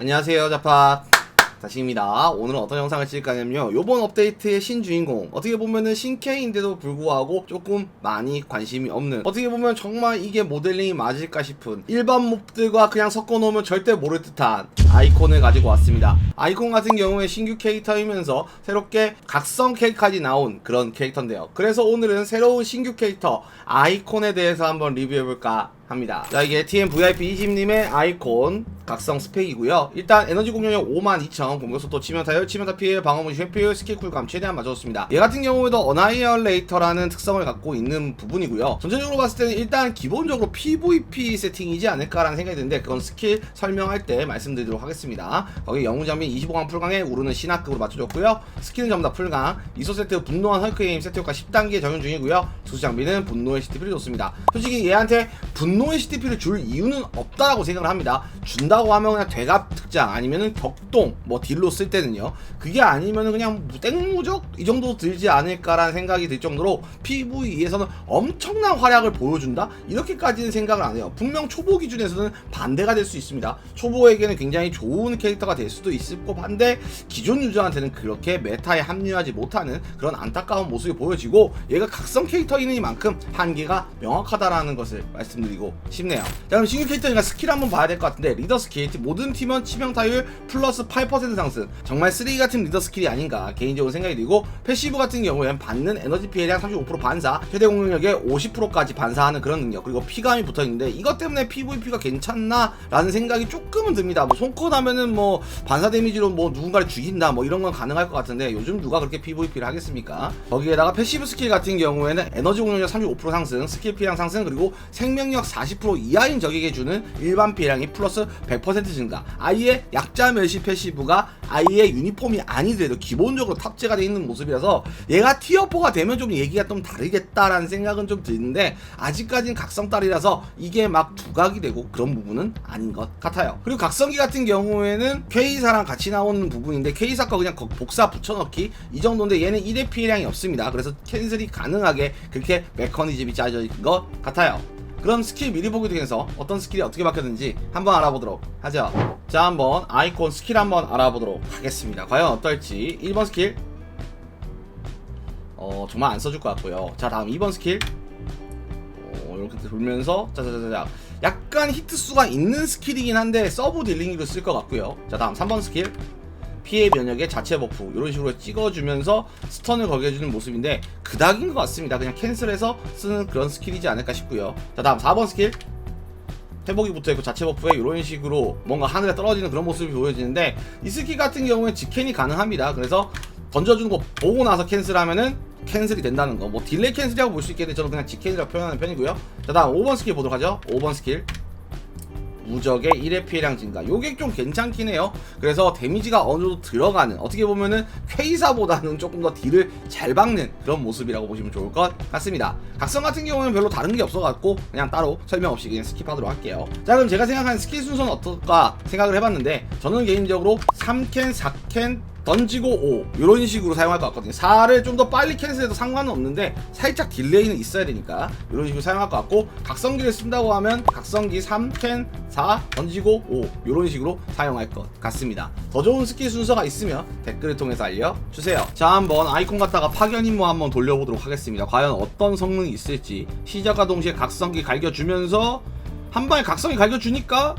안녕하세요 자팟 다시입니다. 오늘은 어떤 영상을 찍을까냐면요. 요번 업데이트의 신주인공. 어떻게 보면은 신캐인데도 불구하고 조금 많이 관심이 없는. 어떻게 보면 정말 이게 모델링이 맞을까 싶은. 일반 몹들과 그냥 섞어놓으면 절대 모를 듯한 아이콘을 가지고 왔습니다. 아이콘 같은 경우에 신규 캐릭터이면서 새롭게 각성 캐릭까지 나온 그런 캐릭터인데요. 그래서 오늘은 새로운 신규 캐릭터 아이콘에 대해서 한번 리뷰해볼까 합니다. 자 이게 TMVIP 20님의 아이콘 각성 스펙이고요. 일단 에너지 공격력 52,000, 공격 속도 치명 타율, 치명 타 피해, 방어 무시 회피율, 스킬 쿨감 최대한 맞춰줬습니다. 얘 같은 경우에도 어나이얼레이터라는 특성을 갖고 있는 부분이고요. 전체적으로 봤을 때는 일단 기본적으로 PVP 세팅이지 않을까라는 생각이 드는데 그건 스킬 설명할 때 말씀드리도록 하겠습니다. 거기 영웅 장비 25강 풀강에 우르는 신화급으로 맞춰줬고요. 스킬은 전부 다 풀강, 이소 세트 분노한 헐크게임 세트 효과 10단계 적용 중이고요. 수수 장비는 분노의 CTP를 줬습니다. 솔직히 얘한테 분노의 CTP를 줄 이유는 없다고 생각을 합니다. 준다고 하면 그냥 되갑 특장 아니면은 격동 뭐 딜로 쓸 때는요. 그게 아니면은 그냥 땡무적 이 정도 들지 않을까라는 생각이 들 정도로 PVE에서는 엄청난 활약을 보여준다 이렇게까지는 생각을 안 해요. 분명 초보 기준에서는 반대가 될 수 있습니다. 초보에게는 굉장히 좋은 캐릭터가 될 수도 있을 법한데 기존 유저한테는 그렇게 메타에 합류하지 못하는 그런 안타까운 모습이 보여지고 얘가 각성 캐릭터이니만큼 한계가 명확하다라는 것을 말씀드 리고 싶네요. 자 그럼 신규 캐릭터니까 스킬 한번 봐야 될 것 같은데 리더 스킬 모든 팀원 치명 타율 플러스 8% 상승 정말 쓰레기 같은 리더 스킬이 아닌가 개인적으로 생각이 들고 패시브 같은 경우엔 받는 에너지 피해량 35% 반사 최대 공격력의 50%까지 반사하는 그런 능력 그리고 피감이 붙어 있는데 이것 때문에 PVP가 괜찮나 라는 생각이 조금은 듭니다. 뭐 손컷 하면은 뭐 반사 데미지로 뭐 누군가를 죽인다 뭐 이런 건 가능할 것 같은데 요즘 누가 그렇게 PVP를 하겠습니까? 거기에다가 패시브 스킬 같은 경우에는 에너지 공격력 35% 상승, 스킬 피해량 상승 그리고 생명력 40% 이하인 적에게 주는 일반 피해량이 플러스 100% 증가. 아예 약자 멸시 패시브가 아예 유니폼이 아니더라도 기본적으로 탑재가 되어 있는 모습이라서 얘가 티어 4가 되면 좀 얘기가 좀 다르겠다라는 생각은 좀 드는데 아직까지는 각성딸이라서 이게 막 두각이 되고 그런 부분은 아닌 것 같아요. 그리고 각성기 같은 경우에는 K사랑 같이 나오는 부분인데 K사 거 그냥 거- 복사 붙여넣기 이 정도인데 얘는 1회 피해량이 없습니다. 그래서 캔슬이 가능하게 그렇게 메커니즘이 짜져 있는 것 같아요. 그럼 스킬 미리 보기 중에서 어떤 스킬이 어떻게 바뀌었는지 한번 알아보도록 하죠. 자, 한번 아이콘 스킬 한번 알아보도록 하겠습니다. 과연 어떨지 1번 스킬 어 정말 안 써줄 것 같고요. 자, 다음 2번 스킬 어, 이렇게 돌면서 짜자자자 약간 히트 수가 있는 스킬이긴 한데 서브 딜링으로 쓸 것 같고요. 자, 다음 3번 스킬 피해 면역의 자체 버프 이런 식으로 찍어주면서 스턴을 걸게 해주는 모습인데 그닥인 것 같습니다. 그냥 캔슬해서 쓰는 그런 스킬이지 않을까 싶고요. 자 다음 4번 스킬 회복이 붙어있고 자체 버프에 이런 식으로 뭔가 하늘에 떨어지는 그런 모습이 보여지는데 이 스킬 같은 경우에 직캔이 가능합니다. 그래서 던져주는 거 보고 나서 캔슬하면은 캔슬이 된다는 거. 뭐 딜레이 캔슬이라고 볼 수 있겠는데 저는 그냥 직캔이라고 표현하는 편이고요. 자 다음 5번 스킬 보도록 하죠. 5번 스킬 무적의 1회 피해량 증가. 요게 좀 괜찮긴 해요. 그래서 데미지가 어느 정도 들어가는 어떻게 보면은 퀘이사보다는 조금 더 딜을 잘 박는 그런 모습이라고 보시면 좋을 것 같습니다. 각성 같은 경우는 별로 다른 게 없어갖고 그냥 따로 설명 없이 그냥 스킵하도록 할게요. 자 그럼 제가 생각하는 스킬 순서는 어떨까 생각을 해봤는데 저는 개인적으로 3캔, 4캔 던지고 5 이런 식으로 사용할 것 같거든요. 4를 좀 더 빨리 캔슬해도 상관은 없는데 살짝 딜레이는 있어야 되니까 이런 식으로 사용할 것 같고 각성기를 쓴다고 하면 각성기 3 캔 4 던지고 5 이런 식으로 사용할 것 같습니다. 더 좋은 스킬 순서가 있으면 댓글을 통해서 알려주세요. 자 한번 아이콘 갖다가 파견 임무 한번 돌려보도록 하겠습니다. 과연 어떤 성능이 있을지 시작과 동시에 각성기 갈겨주면서 한 방에 각성기 갈겨주니까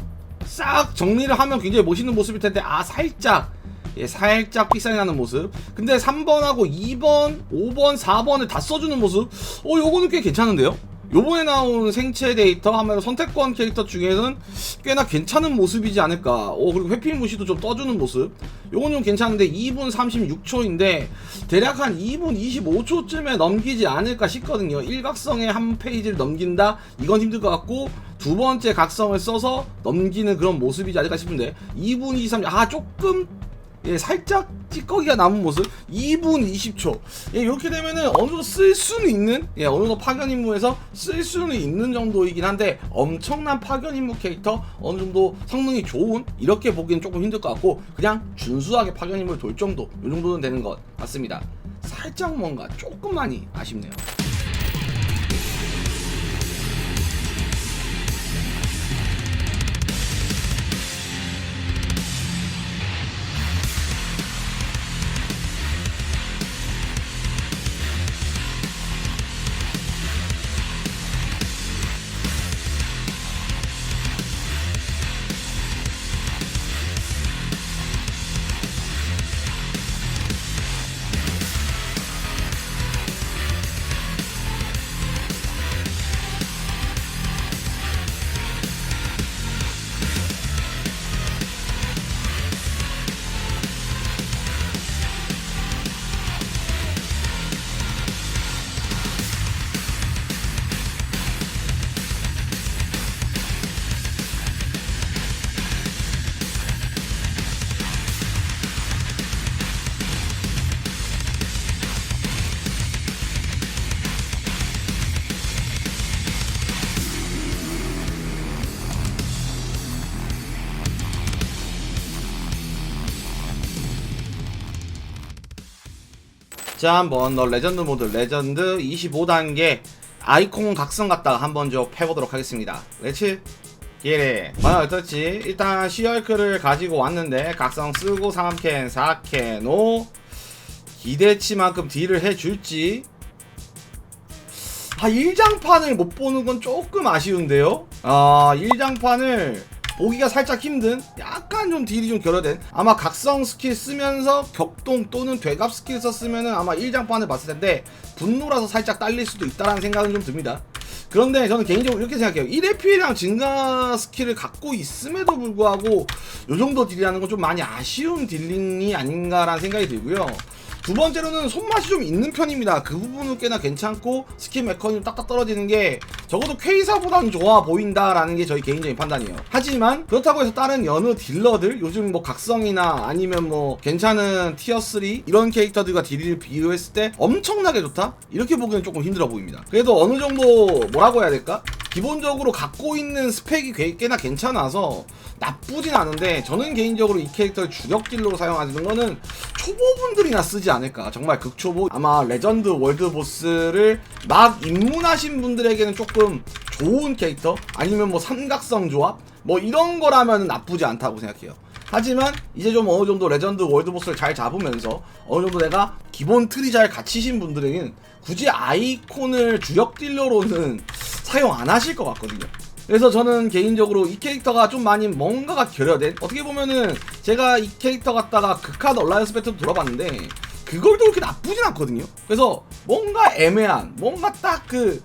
싹 정리를 하면 굉장히 멋있는 모습일 텐데 아 살짝 예, 살짝 삑사리 나는 모습. 근데 3번하고 2번, 5번, 4번을 다 써주는 모습. 어, 요거는 꽤 괜찮은데요? 요번에 나온 생체 데이터 하면 선택권 캐릭터 중에는 꽤나 괜찮은 모습이지 않을까. 어, 그리고 회피 무시도 좀 떠주는 모습. 요건 좀 괜찮은데 2분 36초인데 대략 한 2분 25초쯤에 넘기지 않을까 싶거든요. 일각성의 한 페이지를 넘긴다? 이건 힘들 것 같고 두 번째 각성을 써서 넘기는 그런 모습이지 않을까 싶은데 2분 23, 아 조금 예, 살짝 찌꺼기가 남은 모습. 2분 20초. 예, 이렇게 되면은 어느 정도 쓸 수는 있는 예, 어느 정도 파견 임무에서 쓸 수는 있는 정도이긴 한데 엄청난 파견 임무 캐릭터 어느 정도 성능이 좋은 이렇게 보기엔 조금 힘들 것 같고 그냥 준수하게 파견 임무를 돌 정도 이 정도는 되는 것 같습니다. 살짝 뭔가 조금 많이 아쉽네요 자 한번 너 레전드 모드 레전드 25단계 아이콘 각성 갖다가 한번 좀 패보도록 하겠습니다. 렛츠 예래 과연 어떨지 일단 시얼크를 가지고 왔는데 각성 쓰고 3캔 4캔 5 기대치만큼 딜을 해줄지. 아 1장판을 못 보는 건 조금 아쉬운데요? 아 1장판을 보기가 살짝 힘든 약간 좀 딜이 좀 결여된 아마 각성 스킬 쓰면서 격동 또는 되갑 스킬 썼으면은 아마 1장판을 봤을 텐데 분노라서 살짝 딸릴 수도 있다라는 생각은 좀 듭니다. 그런데 저는 개인적으로 이렇게 생각해요. 1회 피해량 증가 스킬을 갖고 있음에도 불구하고 요 정도 딜이라는 건 좀 많이 아쉬운 딜링이 아닌가라는 생각이 들고요 두 번째로는 손맛이 좀 있는 편입니다. 그 부분은 꽤나 괜찮고 스킬 메커니즘 딱딱 떨어지는 게 적어도 K사보다는 좋아 보인다라는 게 저희 개인적인 판단이에요. 하지만 그렇다고 해서 다른 여느 딜러들 요즘 뭐 각성이나 아니면 뭐 괜찮은 티어 3 이런 캐릭터들과 딜을 비교했을 때 엄청나게 좋다? 이렇게 보기는 조금 힘들어 보입니다. 그래도 어느 정도 뭐라고 해야 될까? 기본적으로 갖고 있는 스펙이 꽤- 꽤나 괜찮아서 나쁘진 않은데 저는 개인적으로 이 캐릭터를 주력딜로 사용하는 거는 초보분들이나 쓰지 않을까. 정말 극초보. 아마 레전드 월드 보스를 막 입문하신 분들에게는 조금 좋은 캐릭터? 아니면 뭐 삼각성 조합? 뭐 이런 거라면 나쁘지 않다고 생각해요. 하지만 이제 좀 어느 정도 레전드 월드 보스를 잘 잡으면서 어느 정도 내가 기본 틀이 잘 갖추신 분들에게는 굳이 아이콘을 주력 딜러로는 사용 안 하실 것 같거든요. 그래서 저는 개인적으로 이 캐릭터가 좀 많이 뭔가가 결여된 어떻게 보면은 제가 이 캐릭터 갖다가 극한 얼라이언스 배틀도 들어봤는데 그걸도 그렇게 나쁘진 않거든요. 그래서 뭔가 애매한 뭔가 딱 그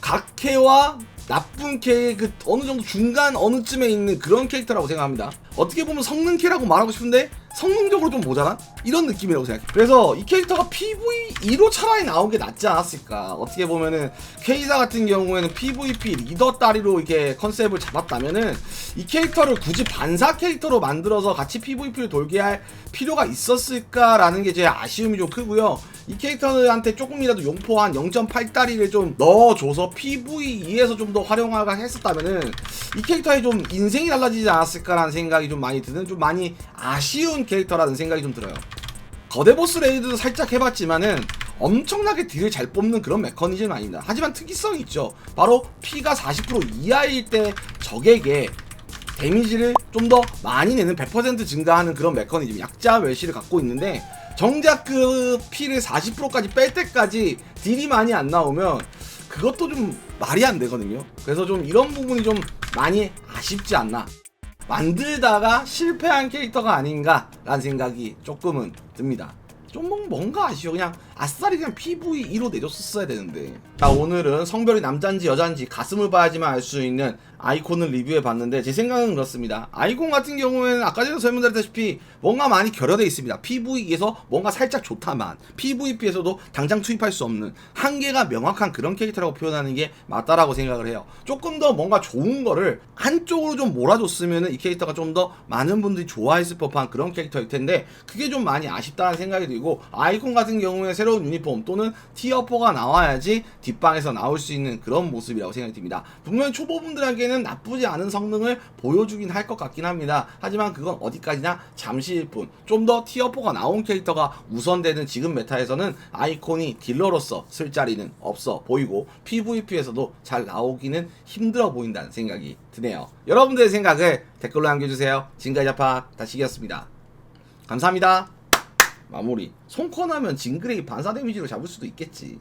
각캐와 나쁜 캐의 그 어느 정도 중간 어느쯤에 있는 그런 캐릭터라고 생각합니다. 어떻게 보면 성능 캐라고 말하고 싶은데 성능적으로 좀 모자란 이런 느낌이라고 생각해. 그래서 이 캐릭터가 PVE로 차라리 나온 게 낫지 않았을까. 어떻게 보면은 케이사 같은 경우에는 PVP 리더 따리로 이렇게 컨셉을 잡았다면은 이 캐릭터를 굳이 반사 캐릭터로 만들어서 같이 PVP를 돌게 할 필요가 있었을까라는 게 제 아쉬움이 좀 크고요. 이 캐릭터한테 조금이라도 용포 한 0.8다리를 좀 넣어줘서 PVE에서 좀 더 활용하가 했었다면은 이 캐릭터의 좀 인생이 달라지지 않았을까라는 생각이 좀 많이 드는 좀 많이 아쉬운 캐릭터라는 생각이 좀 들어요. 거대 보스 레이드도 살짝 해봤지만은 엄청나게 딜을 잘 뽑는 그런 메커니즘은 아닙니다. 하지만 특이성이 있죠. 바로 피가 40% 이하일 때 적에게 데미지를 좀 더 많이 내는 100% 증가하는 그런 메커니즘 약자 웰시를 갖고 있는데 정작 그 피를 40%까지 뺄 때까지 딜이 많이 안 나오면 그것도 좀 말이 안 되거든요. 그래서 좀 이런 부분이 좀 많이 아쉽지 않나. 만들다가 실패한 캐릭터가 아닌가라는 생각이 조금은 듭니다. 좀 뭔- 뭔가 아쉬워 그냥 아싸리 그냥 PV2로 내줬었어야 되는데. 자 오늘은 성별이 남잔지 여잔지 가슴을 봐야지만 알 수 있는 아이콘을 리뷰해 봤는데 제 생각은 그렇습니다. 아이콘 같은 경우에는 아까 전에 설명드렸다시피 뭔가 많이 결여되어 있습니다. PVE에서 뭔가 살짝 좋다만 PVP에서도 당장 투입할 수 없는 한계가 명확한 그런 캐릭터라고 표현하는 게 맞다라고 생각을 해요. 조금 더 뭔가 좋은 거를 한쪽으로 좀 몰아줬으면 이 캐릭터가 좀 더 많은 분들이 좋아했을 법한 그런 캐릭터일 텐데 그게 좀 많이 아쉽다는 생각이 들고 아이콘 같은 경우에 새로운 유니폼 또는 티어4가 나와야지 뒷방에서 나올 수 있는 그런 모습이라고 생각이 듭니다. 분명히 초보분들에게는 나쁘지 않은 성능을 보여주긴 할 것 같긴 합니다. 하지만 그건 어디까지나 잠시일 뿐. 좀 더 티어4가 나온 캐릭터가 우선되는 지금 메타에서는 아이콘이 딜러로서 쓸 자리는 없어 보이고 PVP에서도 잘 나오기는 힘들어 보인다는 생각이 드네요. 여러분들의 생각을 댓글로 남겨주세요. 지금까지 아파 다시기였습니다. 감사합니다. 마무리. 손커나면 징그레이 반사 데미지로 잡을 수도 있겠지.